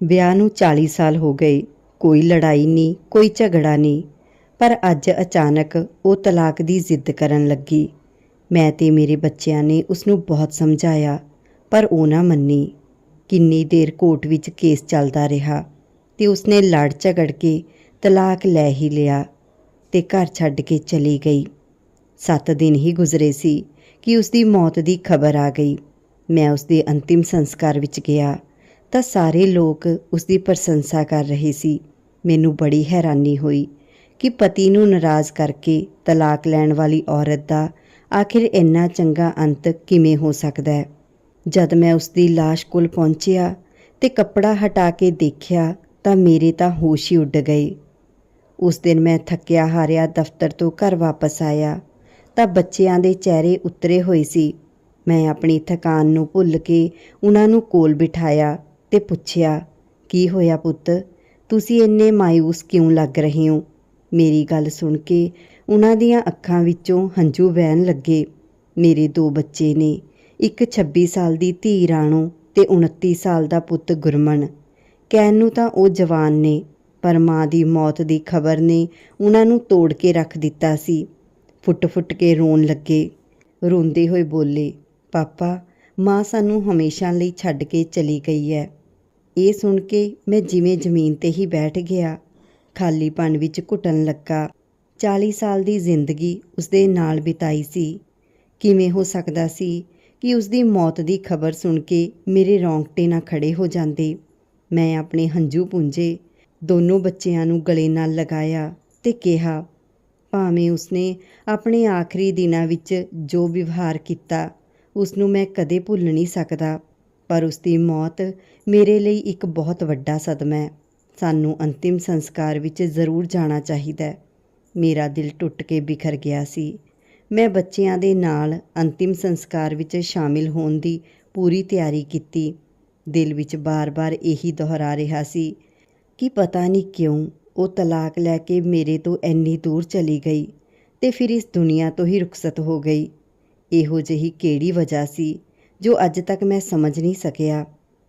ਵਿਆਹ ਨੂੰ 40 ਸਾਲ ਹੋ ਗਏ। ਕੋਈ ਲੜਾਈ ਨਹੀਂ ਕੋਈ ਝਗੜਾ ਨਹੀਂ ਪਰ ਅੱਜ ਅਚਾਨਕ ਉਹ ਤਲਾਕ ਦੀ ਜ਼ਿੱਦ ਕਰਨ ਲੱਗੀ। ਮੈਂ ਤੇ ਮੇਰੇ ਬੱਚਿਆਂ ਨੇ ਉਸ ਨੂੰ ਬਹੁਤ ਸਮਝਾਇਆ, ਪਰ ਉਹ ਨਾ ਮੰਨੀ। ਕਿੰਨੀ ਦੇਰ ਕੋਰਟ ਵਿੱਚ ਕੇਸ ਚੱਲਦਾ ਰਿਹਾ ਤੇ ਉਸਨੇ ਲੜ ਝਗੜ ਕੇ ਤਲਾਕ ਲੈ ਹੀ ਲਿਆ ਤੇ ਘਰ ਛੱਡ ਕੇ ਚਲੀ ਗਈ। 7 ਦਿਨ ਹੀ ਗੁਜ਼ਰੇ ਸੀ ਕਿ ਉਸ ਦੀ ਮੌਤ ਦੀ ਖਬਰ ਆ ਗਈ। ਮੈਂ ਉਸ ਦੇ ਅੰਤਿਮ ਸੰਸਕਾਰ ਵਿੱਚ ਗਿਆ। ਤਾਂ ਸਾਰੇ ਲੋਕ ਉਸ ਦੀ ਪ੍ਰਸ਼ੰਸਾ ਕਰ ਰਹੇ ਸੀ। ਮੈਨੂੰ ਬੜੀ ਹੈਰਾਨੀ ਹੋਈ ਕਿ ਪਤੀ ਨੂੰ ਨਾਰਾਜ਼ ਕਰਕੇ ਤਲਾਕ ਲੈਣ ਵਾਲੀ ਔਰਤ ਦਾ ਆਖਿਰ ਇੰਨਾ ਚੰਗਾ ਅੰਤ ਕਿਵੇਂ ਹੋ ਸਕਦਾ ਹੈ? ਜਦ ਮੈਂ ਉਸ ਦੀ লাশ ਕੋਲ ਪਹੁੰਚਿਆ ਤੇ ਕੱਪੜਾ ਹਟਾ ਕੇ ਦੇਖਿਆ ਤਾਂ ਮੇਰੇ ਤਾਂ ਹੋਸ਼ ਹੀ ਉੱਡ ਗਏ। ਉਸ ਦਿਨ ਮੈਂ ਥੱਕਿਆ ਹਾਰਿਆ ਦਫ਼ਤਰ ਤੋਂ ਘਰ ਵਾਪਸ ਆਇਆ ਤਾਂ ਬੱਚਿਆਂ ਦੇ ਚਿਹਰੇ ਉਤਰੇ ਹੋਏ ਸੀ। ਮੈਂ ਆਪਣੀ ਥਕਾਨ ਨੂੰ ਭੁੱਲ ਕੇ ਉਹਨਾਂ ਨੂੰ ਕੋਲ ਬਿਠਾਇਆ ਤੇ ਪੁੱਛਿਆ, ਕੀ ਹੋਇਆ ਪੁੱਤ? ਤੁਸੀਂ ਇੰਨੇ ਮਾਇੂਸ ਕਿਉਂ ਲੱਗ ਰਹੇ ਹੋ? ਮੇਰੀ ਗੱਲ ਸੁਣ ਕੇ ਉਹਨਾਂ ਦੀਆਂ ਅੱਖਾਂ ਵਿੱਚੋਂ ਹੰਝੂ ਵਹਿਣ ਲੱਗੇ। ਮੇਰੇ ਦੋ ਬੱਚੇ ਨੇ, ਇੱਕ 26 ਸਾਲ ਦੀ ਧੀ ਰਾਣੋ ਤੇ 29 ਸਾਲ ਦਾ ਪੁੱਤ ਗੁਰਮਨ ਕਹਿਣ ਨੂੰ ਤਾਂ ਉਹ ਜਵਾਨ ਨੇ, ਪਰ ਮਾਂ ਦੀ ਮੌਤ ਦੀ ਖਬਰ ਨੇ ਉਹਨਾਂ ਨੂੰ ਤੋੜ ਕੇ ਰੱਖ ਦਿੱਤਾ ਸੀ। ਫੁੱਟ-ਫੁੱਟ ਕੇ ਰੋਣ ਲੱਗੇ। ਰੋਂਦੇ ਹੋਏ ਬੋਲੇ, ਪਾਪਾ, ਮਾਂ ਸਾਨੂੰ ਹਮੇਸ਼ਾ ਲਈ ਛੱਡ ਕੇ ਚਲੀ ਗਈ ਹੈ। ਇਹ ਸੁਣ ਕੇ ਮੈਂ ਜਿਵੇਂ ਜ਼ਮੀਨ ਤੇ ਹੀ ਬੈਠ ਗਿਆ, ਖਾਲੀਪਨ ਵਿੱਚ ਘੁੱਟਣ ਲੱਗਾ। 40 ਸਾਲ ਦੀ ਜ਼ਿੰਦਗੀ ਉਸਦੇ ਨਾਲ ਬਿਤਾਈ ਸੀ। ਕਿਵੇਂ ਹੋ ਸਕਦਾ ਸੀ ਕਿ ਉਸਦੀ ਮੌਤ ਦੀ ਖਬਰ ਸੁਣ ਕੇ ਮੇਰੇ ਰੌਂਗਟੇ ਨਾ ਖੜੇ ਹੋ ਜਾਂਦੇ? ਮੈਂ ਆਪਣੇ ਹੰਝੂ ਪੁੰਝੇ ਦੋਨੋਂ ਬੱਚਿਆਂ ਨੂੰ ਗਲੇ ਨਾਲ ਲਗਾਇਆ ਤੇ ਕਿਹਾ, ਭਾਵੇਂ ਉਸਨੇ ਆਪਣੇ ਆਖਰੀ ਦਿਨਾਂ ਵਿੱਚ ਜੋ ਵਿਵਹਾਰ ਕੀਤਾ ਉਸ ਨੂੰ ਮੈਂ ਕਦੇ ਭੁੱਲ ਨਹੀਂ ਸਕਦਾ। ਪਰ ਉਸ ਦੀ ਮੌਤ ਮੇਰੇ ਲਈ ਇੱਕ ਬਹੁਤ ਵੱਡਾ ਸਦਮਾ ਹੈ। ਸਾਨੂੰ ਅੰਤਿਮ ਸੰਸਕਾਰ ਵਿੱਚ ਜ਼ਰੂਰ ਜਾਣਾ ਚਾਹੀਦਾ ਹੈ। ਮੇਰਾ ਦਿਲ ਟੁੱਟ ਕੇ ਬਿਖਰ ਗਿਆ ਸੀ। ਮੈਂ ਬੱਚਿਆਂ ਦੇ ਨਾਲ ਅੰਤਿਮ ਸੰਸਕਾਰ ਵਿੱਚ ਸ਼ਾਮਿਲ ਹੋਣ ਦੀ ਪੂਰੀ ਤਿਆਰੀ ਕੀਤੀ। ਦਿਲ ਵਿੱਚ ਬਾਰ-ਬਾਰ ਇਹੀ ਦੁਹਰਾ ਰਿਹਾ ਸੀ ਕਿ ਪਤਾ ਨਹੀਂ ਕਿਉਂ ਉਹ ਤਲਾਕ ਲੈ ਕੇ ਮੇਰੇ ਤੋਂ ਇੰਨੀ ਦੂਰ ਚਲੀ ਗਈ ਤੇ ਫਿਰ ਇਸ ਦੁਨੀਆ ਤੋਂ ਹੀ ਰੁਖਸਤ ਹੋ ਗਈ। ਇਹੋ ਜਿਹੀ ਕਿਹੜੀ ਵਜ੍ਹਾ ਸੀ ਜੋ ਅੱਜ ਤੱਕ ਮੈਂ ਸਮਝ ਨਹੀਂ ਸਕਿਆ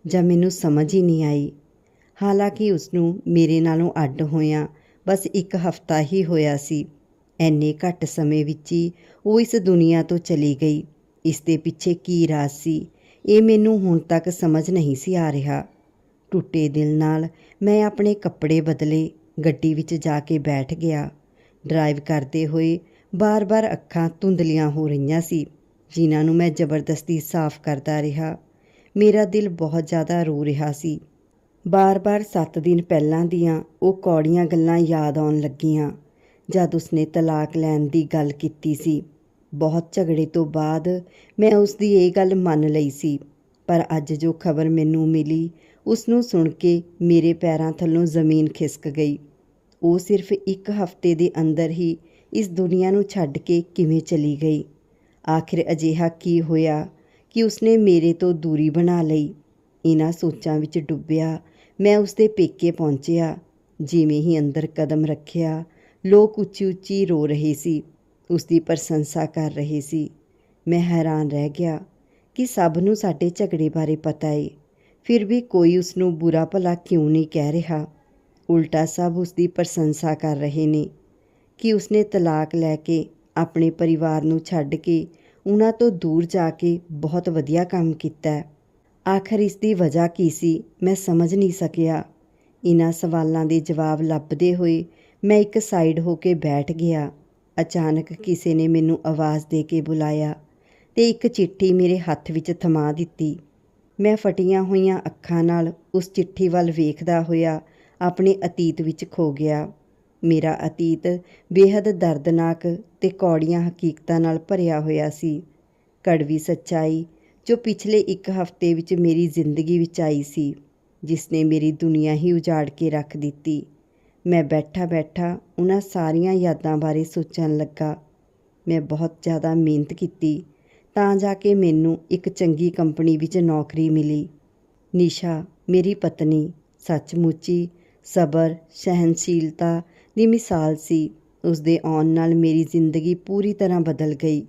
ਜਾਂ ਮੈਨੂੰ ਸਮਝ ਹੀ ਨਹੀਂ ਆਈ। ਹਾਲਾਂਕਿ ਉਸ ਨੂੰ ਮੇਰੇ ਨਾਲੋਂ ਅੱਡ ਹੋਇਆ ਬਸ ਇੱਕ ਹਫ਼ਤਾ ਹੀ ਹੋਇਆ ਸੀ। ਐਨੇ ਘੱਟ ਸਮੇਂ ਵਿੱਚ ਹੀ ਉਹ ਇਸ ਦੁਨੀਆ ਤੋਂ ਚਲੀ ਗਈ। ਇਸ ਦੇ ਪਿੱਛੇ ਕੀ ਰਾਜ਼ ਸੀ, ਇਹ ਮੈਨੂੰ ਹੁਣ ਤੱਕ ਸਮਝ ਨਹੀਂ ਸੀ ਆ ਰਿਹਾ। ਟੁੱਟੇ ਦਿਲ ਨਾਲ ਮੈਂ ਆਪਣੇ ਕੱਪੜੇ ਬਦਲੇ ਗੱਡੀ ਵਿੱਚ ਜਾ ਕੇ ਬੈਠ ਗਿਆ। ਡਰਾਈਵ ਕਰਦੇ ਹੋਏ ਬਾਰ-ਬਾਰ ਅੱਖਾਂ ਧੁੰਦਲੀਆਂ ਹੋ ਰਹੀਆਂ ਸੀ। ਜਿਨ੍ਹਾਂ ਨੂੰ ਮੈਂ ਜ਼ਬਰਦਸਤੀ ਸਾਫ਼ ਕਰਦਾ ਰਿਹਾ। ਮੇਰਾ ਦਿਲ ਬਹੁਤ ਜ਼ਿਆਦਾ ਰੋ ਰਿਹਾ ਸੀ। ਬਾਰ-ਬਾਰ 7 ਦਿਨ ਪਹਿਲਾਂ ਦੀਆਂ ਉਹ ਕੌੜੀਆਂ ਗੱਲਾਂ ਯਾਦ ਆਉਣ ਲੱਗੀਆਂ, ਜਦ ਉਸਨੇ ਤਲਾਕ ਲੈਣ ਦੀ ਗੱਲ ਕੀਤੀ ਸੀ। ਬਹੁਤ ਝਗੜੇ ਤੋਂ ਬਾਅਦ ਮੈਂ ਉਸ ਦੀ ਇਹ ਗੱਲ ਮੰਨ ਲਈ ਸੀ, ਪਰ ਅੱਜ ਜੋ ਖਬਰ ਮੈਨੂੰ ਮਿਲੀ ਉਸ ਨੂੰ ਸੁਣ ਕੇ ਮੇਰੇ ਪੈਰਾਂ ਥੱਲੋਂ ਜ਼ਮੀਨ ਖਿਸਕ ਗਈ। ਉਹ ਸਿਰਫ ਇੱਕ ਹਫ਼ਤੇ ਦੇ ਅੰਦਰ ਹੀ ਇਸ ਦੁਨੀਆ ਨੂੰ ਛੱਡ ਕੇ ਕਿਵੇਂ ਚਲੀ ਗਈ? ਆਖਿਰ ਅਜਿਹਾ ਕੀ ਹੋਇਆ ਕਿ ਉਸਨੇ ਮੇਰੇ ਤੋਂ ਦੂਰੀ ਬਣਾ ਲਈ? ਇਹਨਾਂ ਸੋਚਾਂ ਵਿੱਚ ਡੁੱਬਿਆ। ਮੈਂ ਉਸਦੇ ਪੇਕੇ ਪਹੁੰਚਿਆ। ਜਿਵੇਂ ਹੀ ਅੰਦਰ ਕਦਮ ਰੱਖਿਆ, ਲੋਕ ਉੱਚੀ-ਉੱਚੀ ਰੋ ਰਹੇ ਸੀ। ਉਸਦੀ ਪ੍ਰਸ਼ੰਸਾ ਕਰ ਰਹੇ ਸੀ। ਮੈਂ ਹੈਰਾਨ ਰਹਿ ਗਿਆ ਕਿ ਸਭ ਨੂੰ ਸਾਡੇ ਝਗੜੇ ਬਾਰੇ ਪਤਾ ਏ। ਫਿਰ ਵੀ ਕੋਈ ਉਸ ਨੂੰ ਬੁਰਾ ਭਲਾ ਕਿਉਂ ਨਹੀਂ ਕਹਿ ਰਿਹਾ? ਉਲਟਾ ਸਭ ਉਸ ਦੀ ਪ੍ਰਸ਼ੰਸਾ ਕਰ ਰਹੇ ਨੇ ਕਿ ਉਸਨੇ ਤਲਾਕ ਲੈ ਕੇ ਆਪਣੇ ਪਰਿਵਾਰ ਨੂੰ ਛੱਡ ਕੇ ਉਹਨਾਂ ਤੋਂ ਦੂਰ ਜਾ ਕੇ ਬਹੁਤ ਵਧੀਆ ਕੰਮ ਕੀਤਾ। ਆਖਰ ਇਸ ਦੀ ਵਜ੍ਹਾ ਕੀ ਸੀ? ਮੈਂ ਸਮਝ ਨਹੀਂ ਸਕਿਆ। ਇਹਨਾਂ ਸਵਾਲਾਂ ਦੇ ਜਵਾਬ ਲੱਭਦੇ ਹੋਏ ਮੈਂ ਇੱਕ ਸਾਈਡ ਹੋ ਕੇ ਬੈਠ ਗਿਆ। ਅਚਾਨਕ ਕਿਸੇ ਨੇ ਮੈਨੂੰ ਆਵਾਜ਼ ਦੇ ਕੇ ਬੁਲਾਇਆ ਤੇ ਇੱਕ ਚਿੱਠੀ ਮੇਰੇ ਹੱਥ ਵਿੱਚ ਥਮਾ ਦਿੱਤੀ। ਮੈਂ ਫਟੀਆਂ ਹੋਈਆਂ ਅੱਖਾਂ ਨਾਲ ਉਸ ਚਿੱਠੀ ਵੱਲ ਵੇਖਦਾ ਹੋਇਆ ਆਪਣੇ ਅਤੀਤ ਵਿੱਚ ਖੋ ਗਿਆ। ਮੇਰਾ ਅਤੀਤ ਬੇहद ਦਰਦਨਾਕ ਤੇ ਕੌੜੀਆਂ ਹਕੀਕਤਾਂ ਨਾਲ ਭਰਿਆ ਹੋਇਆ ਸੀ। ਕੜਵੀ ਸੱਚਾਈ ਜੋ ਪਿਛਲੇ ਇੱਕ ਹਫ਼ਤੇ ਵਿੱਚ ਮੇਰੀ ਜ਼ਿੰਦਗੀ ਵਿੱਚ ਆਈ ਸੀ ਜਿਸ ਨੇ ਮੇਰੀ ਦੁਨੀਆ ਹੀ ਉਜਾੜ ਕੇ ਰੱਖ ਦਿੱਤੀ। ਮੈਂ ਬੈਠਾ ਬੈਠਾ ਉਹਨਾਂ ਸਾਰੀਆਂ ਯਾਦਾਂ ਬਾਰੇ ਸੋਚਣ ਲੱਗਾ। ਮੈਂ ਬਹੁਤ ਜ਼ਿਆਦਾ ਮਿਹਨਤ ਕੀਤੀ, ਤਾਂ ਜਾ ਕੇ ਮੈਨੂੰ ਇੱਕ ਚੰਗੀ ਕੰਪਨੀ ਵਿੱਚ ਨੌਕਰੀ ਮਿਲੀ। ਨਿਸ਼ਾ, ਮੇਰੀ ਪਤਨੀ, ਸੱਚਮੁੱਚੀ ਸਬਰ ਸਹਿਨਸ਼ੀਲਤਾ ਦੀ ਮਿਸਾਲ ਸੀ। ਉਸ ਦੇ ਆਉਣ ਨਾਲ ਮੇਰੀ ਜ਼ਿੰਦਗੀ ਪੂਰੀ ਤਰ੍ਹਾਂ ਬਦਲ ਗਈ।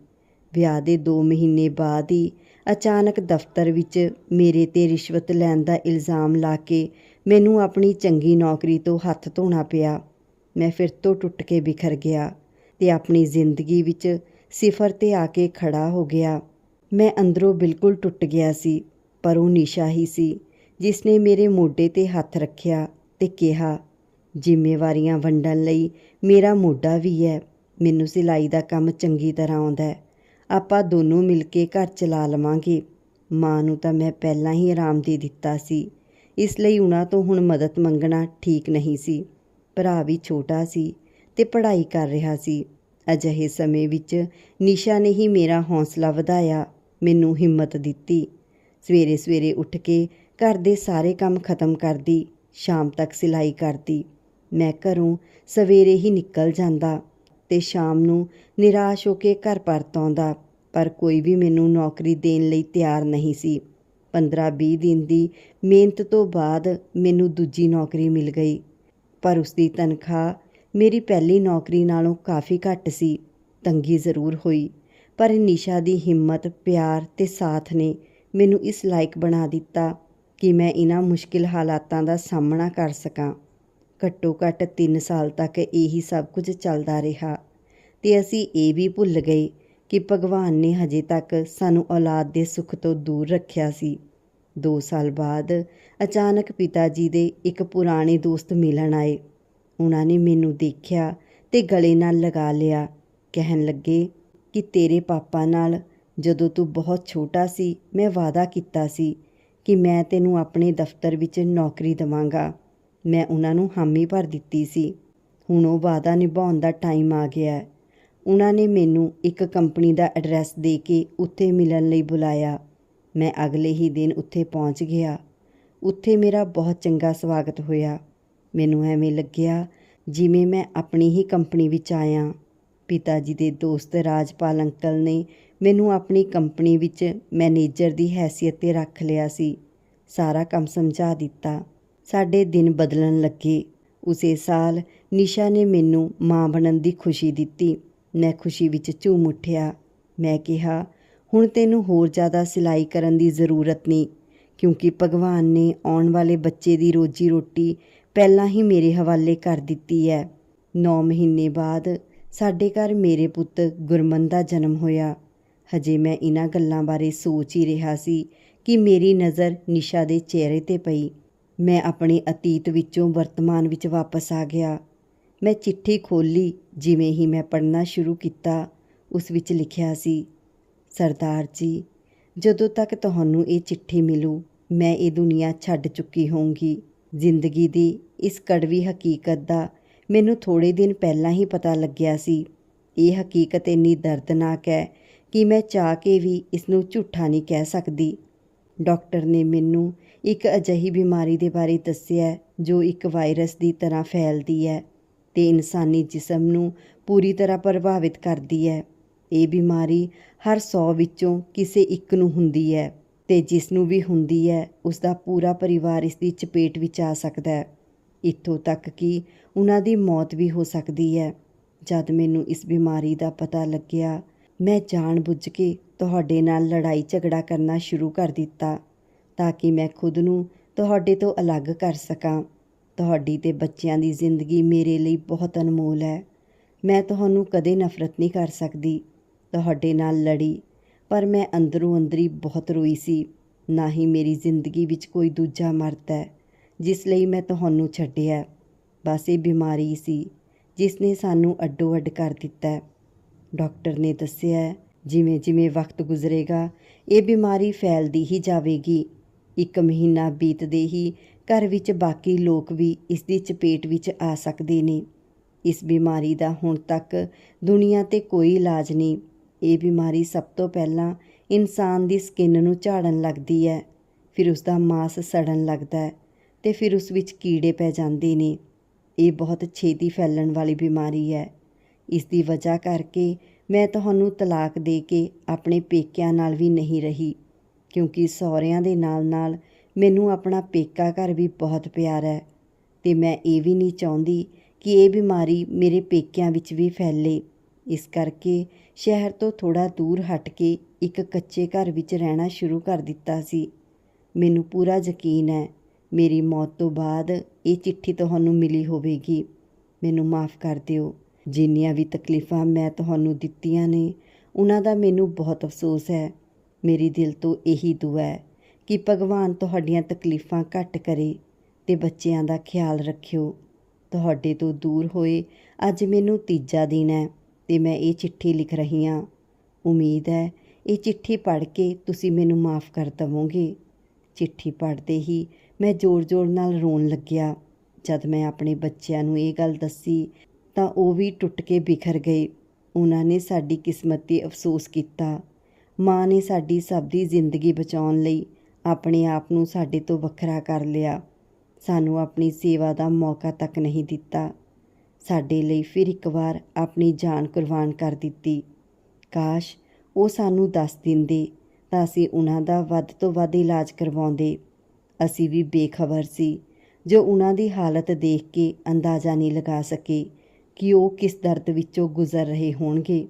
ਵਿਆਹ ਦੇ 2 ਮਹੀਨੇ ਬਾਅਦ ਹੀ ਅਚਾਨਕ ਦਫ਼ਤਰ ਵਿੱਚ ਮੇਰੇ ਤੇ ਰਿਸ਼ਵਤ ਲੈਣ ਦਾ ਇਲਜ਼ਾਮ ਲਾ ਕੇ ਮੈਨੂੰ ਆਪਣੀ ਚੰਗੀ ਨੌਕਰੀ ਤੋਂ ਹੱਥ ਧੋਣਾ ਪਿਆ। ਮੈਂ ਫਿਰ ਤੋਂ ਟੁੱਟ ਕੇ ਬਿਖਰ ਗਿਆ ਤੇ ਆਪਣੀ ਜ਼ਿੰਦਗੀ ਵਿੱਚ ਸਿਫਰ ਤੇ ਆ ਕੇ ਖੜਾ ਹੋ ਗਿਆ। ਮੈਂ ਅੰਦਰੋਂ ਬਿਲਕੁਲ ਟੁੱਟ ਗਿਆ ਸੀ, ਪਰ ਉਹ ਨਿਸ਼ਾ ਹੀ ਸੀ, ਜਿਸ ਨੇ ਮੇਰੇ ਮੋਢੇ ਤੇ ਹੱਥ ਰੱਖਿਆ ਤੇ ਕਿਹਾ ਜ਼ਿੰਮੇਵਾਰੀਆਂ ਵੰਡਣ ਲਈ ਮੇਰਾ ਮੋਢਾ ਵੀ ਹੈ। ਮੈਨੂੰ ਸਿਲਾਈ ਦਾ ਕੰਮ ਚੰਗੀ ਤਰ੍ਹਾਂ ਆਉਂਦਾ ਹੈ। ਆਪਾਂ ਦੋਨੋਂ ਮਿਲ ਕੇ ਘਰ ਚਲਾ ਲਵਾਂਗੇ। ਮਾਂ ਨੂੰ ਤਾਂ ਮੈਂ ਪਹਿਲਾਂ ਹੀ ਆਰਾਮ ਦੇ ਦਿੱਤਾ ਸੀ। ਇਸ ਲਈ ਉਹਨਾਂ ਤੋਂ ਹੁਣ ਮਦਦ ਮੰਗਣਾ ਠੀਕ ਨਹੀਂ ਸੀ। ਭਰਾ ਵੀ ਛੋਟਾ ਸੀ ਤੇ ਪੜ੍ਹਾਈ ਕਰ ਰਿਹਾ ਸੀ। ਅਜਿਹੇ ਸਮੇਂ ਵਿੱਚ ਨਿਸ਼ਾ ਨੇ ਹੀ ਮੇਰਾ ਹੌਸਲਾ ਵਧਾਇਆ। ਮੈਨੂੰ ਹਿੰਮਤ ਦਿੱਤੀ। ਸਵੇਰੇ ਸਵੇਰੇ ਉੱਠ ਕੇ ਘਰ ਦੇ ਸਾਰੇ ਕੰਮ ਖਤਮ ਕਰਦੀ। ਸ਼ਾਮ ਤੱਕ ਸਿਲਾਈ ਕਰਦੀ। ਮੈਂ ਘਰੋਂ ਸਵੇਰੇ ਹੀ ਨਿਕਲ ਜਾਂਦਾ ਤੇ ਸ਼ਾਮ ਨੂੰ ਨਿਰਾਸ਼ ਹੋ ਕੇ ਘਰ ਪਰਤ ਆਉਂਦਾ, ਪਰ ਕੋਈ ਵੀ ਮੈਨੂੰ ਨੌਕਰੀ ਦੇਣ ਲਈ ਤਿਆਰ ਨਹੀਂ ਸੀ। 15-20 ਦਿਨ ਦੀ ਮਿਹਨਤ ਤੋਂ ਬਾਅਦ ਮੈਨੂੰ ਦੂਜੀ ਨੌਕਰੀ ਮਿਲ ਗਈ, ਪਰ ਉਸ ਦੀ ਤਨਖਾਹ ਮੇਰੀ ਪਹਿਲੀ ਨੌਕਰੀ ਨਾਲੋਂ ਕਾਫੀ ਘੱਟ ਸੀ, ਤੰਗੀ ਜ਼ਰੂਰ ਹੋਈ, ਪਰ ਨਿਸ਼ਾ ਦੀ ਹਿੰਮਤ, ਪਿਆਰ ਤੇ ਸਾਥ ਨੇ ਮੈਨੂੰ ਇਸ ਲਾਇਕ ਬਣਾ ਦਿੱਤਾ ਕਿ ਮੈਂ ਇਹਨਾਂ ਮੁਸ਼ਕਿਲ ਹਾਲਾਤਾਂ ਦਾ ਸਾਹਮਣਾ ਕਰ ਸਕਾਂ। ਘੱਟੋ ਘੱਟ 3 ਸਾਲ ਤੱਕ ਇਹੀ ਸਭ ਕੁਝ ਚੱਲਦਾ ਰਿਹਾ। ਤੇ ਅਸੀਂ ਇਹ ਵੀ ਭੁੱਲ ਗਏ ਕਿ ਭਗਵਾਨ ਨੇ ਹਜੇ ਤੱਕ ਸਾਨੂੰ ਔਲਾਦ ਦੇ ਸੁੱਖ ਤੋਂ ਦੂਰ ਰੱਖਿਆ ਸੀ। 2 ਸਾਲ ਬਾਅਦ ਅਚਾਨਕ ਪਿਤਾ ਜੀ ਦੇ ਇੱਕ ਪੁਰਾਣੇ ਦੋਸਤ ਮਿਲਣ ਆਏ। ਉਹਨਾਂ ਨੇ ਮੈਨੂੰ ਦੇਖਿਆ ਤੇ ਗਲੇ ਨਾਲ ਲਗਾ ਲਿਆ। ਕਹਿਣ ਲੱਗੇ ਕਿ ਤੇਰੇ ਪਾਪਾ ਨਾਲ ਜਦੋਂ ਤੂੰ ਬਹੁਤ ਛੋਟਾ ਸੀ, ਮੈਂ ਵਾਅਦਾ ਕੀਤਾ ਸੀ ਕਿ ਮੈਂ ਤੈਨੂੰ ਆਪਣੇ ਦਫ਼ਤਰ ਵਿੱਚ ਨੌਕਰੀ ਦਵਾਂਗਾ। ਮੈਂ ਉਹਨਾਂ ਨੂੰ ਹਾਮੀ ਭਰ ਦਿੱਤੀ ਸੀ। ਹੁਣ ਉਹ ਵਾਅਦਾ ਨਿਭਾਉਣ ਦਾ ਟਾਈਮ ਆ ਗਿਆ ਹੈ। ਉਹਨਾਂ ਨੇ ਮੈਨੂੰ ਇੱਕ ਕੰਪਨੀ ਦਾ ਐਡਰੈਸ ਦੇ ਕੇ ਉੱਥੇ ਮਿਲਣ ਲਈ ਬੁਲਾਇਆ। ਮੈਂ ਅਗਲੇ ਹੀ ਦਿਨ ਉੱਥੇ ਪਹੁੰਚ ਗਿਆ। ਉੱਥੇ ਮੇਰਾ ਬਹੁਤ ਚੰਗਾ ਸਵਾਗਤ ਹੋਇਆ। ਮੈਨੂੰ ਐਵੇਂ ਲੱਗਿਆ ਜਿਵੇਂ ਮੈਂ ਆਪਣੀ ਹੀ ਕੰਪਨੀ ਵਿੱਚ ਆਇਆ। ਪਿਤਾ ਜੀ ਦੇ ਦੋਸਤ ਰਾਜਪਾਲ ਅੰਕਲ ਨੇ ਮੈਨੂੰ ਆਪਣੀ ਕੰਪਨੀ ਵਿੱਚ ਮੈਨੇਜਰ ਦੀ ਹੈਸੀਅਤ ਤੇ ਰੱਖ ਲਿਆ ਸੀ। ਸਾਰਾ ਕੰਮ ਸਮਝਾ ਦਿੱਤਾ। ਸਾਡੇ ਦਿਨ ਬਦਲਣ ਲੱਗੇ। ਉਸੇ ਸਾਲ ਨਿਸ਼ਾ ਨੇ ਮੈਨੂੰ ਮਾਂ ਬਣਨ ਦੀ ਖੁਸ਼ੀ ਦਿੱਤੀ। ਮੈਂ ਖੁਸ਼ੀ ਵਿੱਚ ਝੂਮ ਉੱਠਿਆ। ਮੈਂ ਕਿਹਾ, ਹੁਣ ਤੈਨੂੰ ਹੋਰ ਜ਼ਿਆਦਾ ਸਿਲਾਈ ਕਰਨ ਦੀ ਜ਼ਰੂਰਤ ਨਹੀਂ, ਕਿਉਂਕਿ ਭਗਵਾਨ ਨੇ ਆਉਣ ਵਾਲੇ ਬੱਚੇ ਦੀ ਰੋਜੀ ਰੋਟੀ ਪਹਿਲਾਂ ਹੀ ਮੇਰੇ ਹਵਾਲੇ ਕਰ ਦਿੱਤੀ ਹੈ। 9 ਮਹੀਨੇ ਬਾਅਦ ਸਾਡੇ ਘਰ ਮੇਰੇ ਪੁੱਤ ਗੁਰਮਨ ਦਾ ਜਨਮ ਹੋਇਆ। ਹਜੇ ਮੈਂ ਇਹਨਾਂ ਗੱਲਾਂ ਬਾਰੇ ਸੋਚ ਹੀ ਰਿਹਾ ਸੀ ਕਿ ਮੇਰੀ ਨਜ਼ਰ ਨਿਸ਼ਾ ਦੇ ਚਿਹਰੇ ਤੇ ਪਈ। ਮੈਂ ਆਪਣੇ ਅਤੀਤ ਵਿੱਚੋਂ ਵਰਤਮਾਨ ਵਿੱਚ ਵਾਪਸ ਆ ਗਿਆ। ਮੈਂ ਚਿੱਠੀ ਖੋਲੀ ਜਿਵੇਂ ਹੀ ਮੈਂ ਪੜ੍ਹਨਾ ਸ਼ੁਰੂ ਕੀਤਾ, ਉਸ ਵਿੱਚ ਲਿਖਿਆ ਸੀ, ਸਰਦਾਰ ਜੀ, ਜਦੋਂ ਤੱਕ ਤੁਹਾਨੂੰ ਇਹ ਚਿੱਠੀ ਮਿਲੂ, ਮੈਂ ਇਹ ਦੁਨੀਆ ਛੱਡ ਚੁੱਕੀ ਹੋਊਂਗੀ। ਜ਼ਿੰਦਗੀ ਦੀ ਇਸ ਕੜਵੀ ਹਕੀਕਤ ਦਾ ਮੈਨੂੰ ਥੋੜੇ ਦਿਨ ਪਹਿਲਾਂ ਹੀ ਪਤਾ ਲੱਗਿਆ ਸੀ। ਇਹ ਹਕੀਕਤ ਇੰਨੀ ਦਰਦਨਾਕ ਹੈ ਕਿ ਮੈਂ ਚਾਹ ਕੇ ਵੀ ਇਸ ਨੂੰ ਝੂਠਾ ਨਹੀਂ ਕਹਿ ਸਕਦੀ। ਡਾਕਟਰ ਨੇ ਮੈਨੂੰ ਇੱਕ ਅਜਿਹੀ ਬਿਮਾਰੀ ਦੇ ਬਾਰੇ ਦੱਸਿਆ ਜੋ ਇੱਕ ਵਾਇਰਸ ਦੀ ਤਰ੍ਹਾਂ ਫੈਲਦੀ ਹੈ ਤੇ ਇਨਸਾਨੀ ਜਿਸਮ ਨੂੰ ਪੂਰੀ ਤਰ੍ਹਾਂ ਪ੍ਰਭਾਵਿਤ ਕਰਦੀ ਹੈ। ਇਹ ਬਿਮਾਰੀ ਹਰ 100 ਵਿੱਚੋਂ ਕਿਸੇ ਇੱਕ ਨੂੰ ਹੁੰਦੀ ਹੈ ਤੇ ਜਿਸ ਨੂੰ ਵੀ ਹੁੰਦੀ ਹੈ ਉਸ ਦਾ ਪੂਰਾ ਪਰਿਵਾਰ ਇਸ ਦੀ ਚਪੇਟ ਵਿੱਚ ਆ ਸਕਦਾ ਹੈ। ਇੱਥੋਂ ਤੱਕ ਕਿ ਉਹਨਾਂ ਦੀ ਮੌਤ ਵੀ ਹੋ ਸਕਦੀ ਹੈ। ਜਦ ਮੈਨੂੰ ਇਸ ਬਿਮਾਰੀ ਦਾ ਪਤਾ ਲੱਗਿਆ, ਮੈਂ ਜਾਣ ਬੁੱਝ ਕੇ ਤੁਹਾਡੇ ਨਾਲ ਲੜਾਈ ਝਗੜਾ ਕਰਨਾ ਸ਼ੁਰੂ ਕਰ ਦਿੱਤਾ। ਤਾਂ ਕਿ ਮੈਂ ਖੁਦ ਨੂੰ ਤੁਹਾਡੇ ਤੋਂ ਅਲੱਗ ਕਰ ਸਕਾਂ। ਤੁਹਾਡੀ ਤੇ ਬੱਚਿਆਂ ਦੀ ਜ਼ਿੰਦਗੀ ਮੇਰੇ ਲਈ ਬਹੁਤ ਅਨਮੋਲ ਹੈ। ਮੈਂ ਤੁਹਾਨੂੰ ਕਦੇ ਨਫ਼ਰਤ ਨਹੀਂ ਕਰ ਸਕਦੀ। ਤੁਹਾਡੇ ਨਾਲ ਲੜੀ, ਪਰ ਮੈਂ ਅੰਦਰੋਂ ਅੰਦਰੀ ਬਹੁਤ ਰੋਈ ਸੀ। ਨਾ ਹੀ ਮੇਰੀ ਜ਼ਿੰਦਗੀ ਵਿੱਚ ਕੋਈ ਦੂਜਾ ਮਰਦ ਹੈ, ਜਿਸ ਲਈ ਮੈਂ ਤੁਹਾਨੂੰ ਛੱਡਿਆ। ਬਸ ਇਹ ਬਿਮਾਰੀ ਸੀ, ਜਿਸ ਨੇ ਸਾਨੂੰ ਅੱਡੋ ਅੱਡ ਕਰ ਦਿੱਤਾ। ਡਾਕਟਰ ਨੇ ਦੱਸਿਆ ਜਿਵੇਂ ਜਿਵੇਂ ਵਕਤ ਗੁਜ਼ਰੇਗਾ, ਇਹ ਬਿਮਾਰੀ ਫੈਲਦੀ ਹੀ ਜਾਵੇਗੀ। ਇੱਕ ਮਹੀਨਾ ਬੀਤਦੇ ਹੀ ਘਰ ਵਿੱਚ ਬਾਕੀ ਲੋਕ ਵੀ ਇਸ ਦੀ ਚਪੇਟ ਵਿੱਚ ਆ ਸਕਦੇ ਨੇ। ਇਸ ਬਿਮਾਰੀ ਦਾ ਹੁਣ ਤੱਕ ਦੁਨੀਆ ਤੇ ਕੋਈ ਇਲਾਜ ਨਹੀਂ। ਇਹ ਬਿਮਾਰੀ ਸਭ ਤੋਂ ਪਹਿਲਾਂ ਇਨਸਾਨ ਦੀ ਸਕਿਨ ਨੂੰ ਝਾੜਨ ਲੱਗਦੀ ਹੈ, ਫਿਰ ਉਸ ਦਾ ਮਾਸ ਸੜਨ ਲੱਗਦਾ ਹੈ ਤੇ ਫਿਰ ਉਸ ਵਿੱਚ ਕੀੜੇ ਪੈ ਜਾਂਦੇ ਨੇ। ਇਹ ਬਹੁਤ ਛੇਤੀ ਫੈਲਣ ਵਾਲੀ ਬਿਮਾਰੀ ਹੈ। ਇਸ ਦੀ ਵਜ੍ਹਾ ਕਰਕੇ ਮੈਂ ਤੁਹਾਨੂੰ ਤਲਾਕ ਦੇ ਕੇ ਆਪਣੇ ਪੇਕਿਆਂ ਨਾਲ ਵੀ ਨਹੀਂ ਰਹੀ। ਕਿਉਂਕਿ ਸਹੁਰਿਆਂ ਦੇ ਨਾਲ-ਨਾਲ ਮੈਨੂੰ ਆਪਣਾ ਪੇਕਾ ਘਰ ਵੀ ਬਹੁਤ ਪਿਆਰਾ ਹੈ ਤੇ ਮੈਂ ਇਹ ਵੀ ਨਹੀਂ ਚਾਹੁੰਦੀ ਕਿ ਇਹ ਬਿਮਾਰੀ ਮੇਰੇ ਪੇਕਿਆਂ ਵਿੱਚ ਵੀ ਫੈਲੇ। ਇਸ ਕਰਕੇ ਸ਼ਹਿਰ ਤੋਂ ਥੋੜਾ ਦੂਰ ਹਟ ਕੇ ਇੱਕ ਕੱਚੇ ਘਰ ਵਿੱਚ ਰਹਿਣਾ ਸ਼ੁਰੂ ਕਰ ਦਿੱਤਾ ਸੀ। ਮੈਨੂੰ ਪੂਰਾ ਯਕੀਨ ਹੈ ਮੇਰੀ ਮੌਤ ਤੋਂ ਬਾਅਦ ਇਹ ਚਿੱਠੀ ਤੁਹਾਨੂੰ ਮਿਲੀ ਹੋਵੇਗੀ। ਮੈਨੂੰ ਮਾਫ ਕਰ ਦਿਓ। ਜਿੰਨੀਆਂ ਵੀ ਤਕਲੀਫਾਂ ਮੈਂ ਤੁਹਾਨੂੰ ਦਿੱਤੀਆਂ ਨੇ, ਉਹਨਾਂ ਦਾ ਮੈਨੂੰ ਬਹੁਤ ਅਫਸੋਸ ਹੈ। ਮੇਰੀ ਦਿਲ ਤੋਂ ਇਹੀ ਦੁਆ ਹੈ ਕਿ ਭਗਵਾਨ ਤੁਹਾਡੀਆਂ ਤਕਲੀਫਾਂ ਘੱਟ ਕਰੇ ਤੇ ਬੱਚਿਆਂ ਦਾ ਖਿਆਲ ਰੱਖਿਓ। ਤੁਹਾਡੇ ਤੋਂ ਦੂਰ ਹੋਏ ਅੱਜ ਮੈਨੂੰ ਤੀਜਾ ਦਿਨ ਹੈ ਤੇ ਮੈਂ ਇਹ ਚਿੱਠੀ ਲਿਖ ਰਹੀ ਹਾਂ। ਉਮੀਦ ਹੈ ਇਹ ਚਿੱਠੀ ਪੜ੍ਹ ਕੇ ਤੁਸੀਂ ਮੈਨੂੰ ਮਾਫ ਕਰ ਦਵੋਗੇ। ਚਿੱਠੀ ਪੜ੍ਹਦੇ ਹੀ ਮੈਂ ਜ਼ੋਰ-ਜ਼ੋਰ ਨਾਲ ਰੋਣ ਲੱਗਿਆ। ਜਦ ਮੈਂ ਆਪਣੇ ਬੱਚਿਆਂ ਨੂੰ ਇਹ ਗੱਲ ਦੱਸੀ ਤਾਂ ਉਹ ਵੀ ਟੁੱਟ ਕੇ ਬਿਖਰ ਗਏ। ਉਹਨਾਂ ਨੇ ਸਾਡੀ ਕਿਸਮਤ 'ਤੇ ਅਫਸੋਸ ਕੀਤਾ। ਮਾਂ ਨੇ ਸਾਡੀ ਸਭ ਦੀ ਜ਼ਿੰਦਗੀ ਬਚਾਉਣ ਲਈ ਆਪਣੇ ਆਪ ਨੂੰ ਸਾਡੇ ਤੋਂ ਵੱਖਰਾ ਕਰ ਲਿਆ। ਸਾਨੂੰ ਆਪਣੀ ਸੇਵਾ ਦਾ ਮੌਕਾ ਤੱਕ ਨਹੀਂ ਦਿੱਤਾ। ਸਾਡੇ ਲਈ ਫਿਰ ਇੱਕ ਵਾਰ ਆਪਣੀ ਜਾਨ ਕੁਰਬਾਨ ਕਰ ਦਿੱਤੀ। ਕਾਸ਼ ਉਹ ਸਾਨੂੰ ਦੱਸ ਦਿੰਦੇ ਤਾਂ ਅਸੀਂ ਉਹਨਾਂ ਦਾ ਵੱਧ ਤੋਂ ਵੱਧ ਇਲਾਜ ਕਰਵਾਉਂਦੇ। ਅਸੀਂ ਵੀ ਬੇਖਬਰ ਸੀ ਜੋ ਉਹਨਾਂ ਦੀ ਹਾਲਤ ਦੇਖ ਕੇ ਅੰਦਾਜ਼ਾ ਨਹੀਂ ਲਗਾ ਸਕੇ ਕਿ ਉਹ ਕਿਸ ਦਰਦ ਵਿੱਚੋਂ ਗੁਜ਼ਰ ਰਹੇ ਹੋਣਗੇ।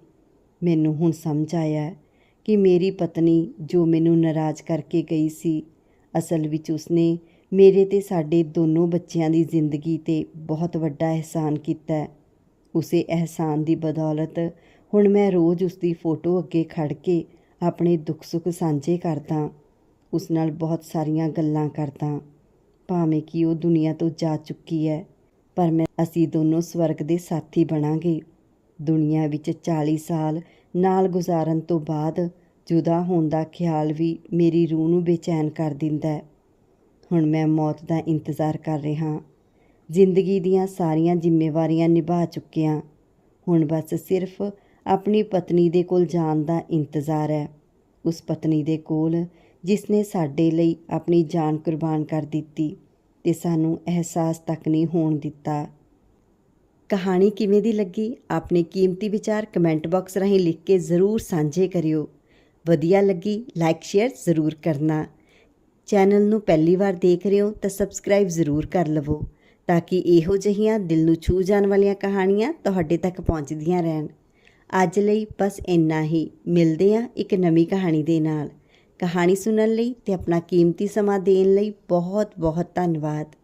ਮੈਨੂੰ ਹੁਣ ਸਮਝ ਆਇਆ ਕਿ ਮੇਰੀ ਪਤਨੀ ਜੋ ਮੈਨੂੰ ਨਾਰਾਜ਼ ਕਰਕੇ ਗਈ ਸੀ, ਅਸਲ ਵਿੱਚ ਉਸਨੇ ਮੇਰੇ ਤੇ ਸਾਡੇ ਦੋਨੋਂ ਬੱਚਿਆਂ ਦੀ ਜ਼ਿੰਦਗੀ ਤੇ ਬਹੁਤ ਵੱਡਾ ਅਹਿਸਾਨ ਕੀਤਾ। ਹੈ ਉਸੇ ਅਹਿਸਾਨ ਦੀ ਬਦੌਲਤ ਹੁਣ ਮੈਂ ਰੋਜ਼ ਉਸ ਦੀ ਫੋਟੋ ਅੱਗੇ ਖੜ ਕੇ ਆਪਣੇ ਦੁੱਖ ਸੁੱਖ ਸਾਂਝੇ ਕਰਦਾ, ਉਸ ਨਾਲ ਬਹੁਤ ਸਾਰੀਆਂ ਗੱਲਾਂ ਕਰਦਾ, ਭਾਵੇਂ ਕਿ ਉਹ ਦੁਨੀਆ ਤੋਂ ਜਾ ਚੁੱਕੀ ਹੈ, ਪਰ ਮੈਂ, ਅਸੀਂ ਦੋਨੋਂ ਸਵਰਗ ਦੇ ਸਾਥੀ ਬਣਾਂਗੇ। ਦੁਨੀਆ ਵਿੱਚ 40 ਸਾਲ ਨਾਲ ਗੁਜ਼ਾਰਨ ਤੋਂ ਬਾਅਦ ਜੁਦਾ ਹੋਣ ਦਾ ਖਿਆਲ ਵੀ ਮੇਰੀ ਰੂਹ ਨੂੰ ਬੇਚੈਨ ਕਰ ਦਿੰਦਾ ਹੈ। ਹੁਣ ਮੈਂ ਮੌਤ ਦਾ ਇੰਤਜ਼ਾਰ ਕਰ ਰਿਹਾ ਜ਼ਿੰਦਗੀ ਦੀਆਂ ਸਾਰੀਆਂ ਜ਼ਿੰਮੇਵਾਰੀਆਂ ਨਿਭਾ ਚੁੱਕਿਆ ਹੁਣ ਬਸ ਸਿਰਫ ਆਪਣੀ ਪਤਨੀ ਦੇ ਕੋਲ ਜਾਣ ਦਾ ਇੰਤਜ਼ਾਰ ਹੈ। ਉਸ ਪਤਨੀ ਦੇ ਕੋਲ ਜਿਸ ਨੇ ਸਾਡੇ ਲਈ ਆਪਣੀ ਜਾਨ ਕੁਰਬਾਨ ਕਰ ਦਿੱਤੀ ਤੇ ਸਾਨੂੰ ਅਹਿਸਾਸ ਤੱਕ ਨਹੀਂ ਹੋਣ ਦਿੱਤਾ। ਕਹਾਣੀ ਕਿਵੇਂ ਦੀ ਲੱਗੀ? ਆਪਣੇ ਕੀਮਤੀ ਵਿਚਾਰ ਕਮੈਂਟ ਬਾਕਸ ਰਾਹੀਂ ਲਿਖ ਕੇ ਜ਼ਰੂਰ ਸਾਂਝੇ ਕਰਿਓ। ਵਧੀਆ ਲੱਗੀ, ਲਾਈਕ, ਸ਼ੇਅਰ ਜ਼ਰੂਰ ਕਰਨਾ। ਚੈਨਲ ਨੂੰ ਪਹਿਲੀ ਵਾਰ ਦੇਖ ਰਹੇ ਹੋ ਤਾਂ ਸਬਸਕ੍ਰਾਈਬ ਜ਼ਰੂਰ ਕਰ ਲਵੋ ਤਾਂ ਕਿ ਇਹੋ ਜਿਹੀਆਂ ਦਿਲ ਨੂੰ ਛੂ ਜਾਣ ਵਾਲੀਆਂ ਕਹਾਣੀਆਂ ਤੁਹਾਡੇ ਤੱਕ ਪਹੁੰਚਦੀਆਂ ਰਹਿਣ। ਅੱਜ ਲਈ ਬਸ ਇੰਨਾ ਹੀ। ਮਿਲਦੇ ਹਾਂ ਇੱਕ ਨਵੀਂ ਕਹਾਣੀ ਦੇ ਨਾਲ। ਕਹਾਣੀ ਸੁਣਨ ਲਈ ਤੇ ਆਪਣਾ ਕੀਮਤੀ ਸਮਾਂ ਦੇਣ ਲਈ ਬਹੁਤ ਬਹੁਤ ਧੰਨਵਾਦ।